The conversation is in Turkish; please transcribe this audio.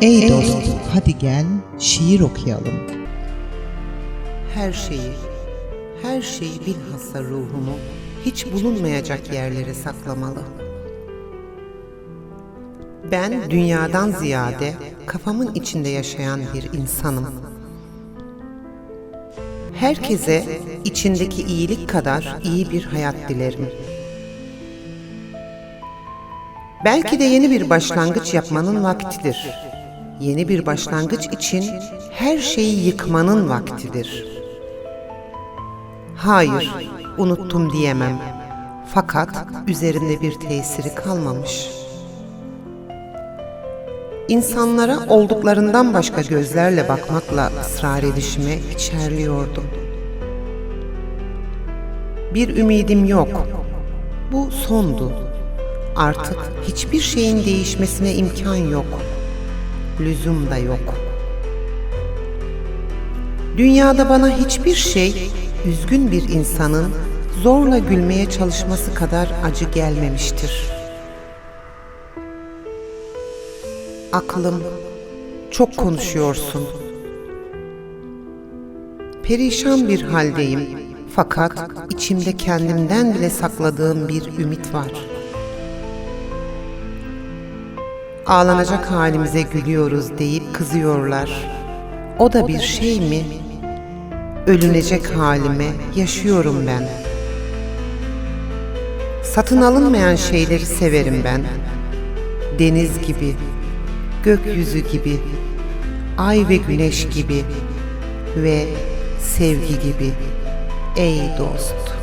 Ey dost, hadi gel şiir okuyalım. Her şeyi, her şeyi bilhassa ruhumu hiç bulunmayacak yerlere saklamalı. Ben dünyadan ziyade kafamın içinde yaşayan bir insanım. Herkese içindeki iyilik kadar iyi bir hayat dilerim. Belki de yeni bir başlangıç yapmanın vaktidir. Yeni bir başlangıç için her şeyi yıkmanın vaktidir. Hayır, unuttum diyemem. Fakat üzerinde bir tesiri kalmamış. İnsanlara olduklarından başka gözlerle bakmakla ısrar edişime içerliyordum. Bir ümidim yok. Bu sondu. Artık hiçbir şeyin değişmesine imkan yok. Lüzum da yok. Dünyada bana hiçbir şey üzgün bir insanın zorla gülmeye çalışması kadar acı gelmemiştir. Aklım, çok konuşuyorsun. Perişan bir haldeyim fakat içimde kendimden bile sakladığım bir ümit var. Ağlanacak halimize gülüyoruz deyip kızıyorlar. O da bir şey mi? Ölünecek halime yaşıyorum ben. Satın alınmayan şeyleri severim ben. Deniz gibi, gökyüzü gibi, ay ve güneş gibi ve sevgi gibi. Ey dost!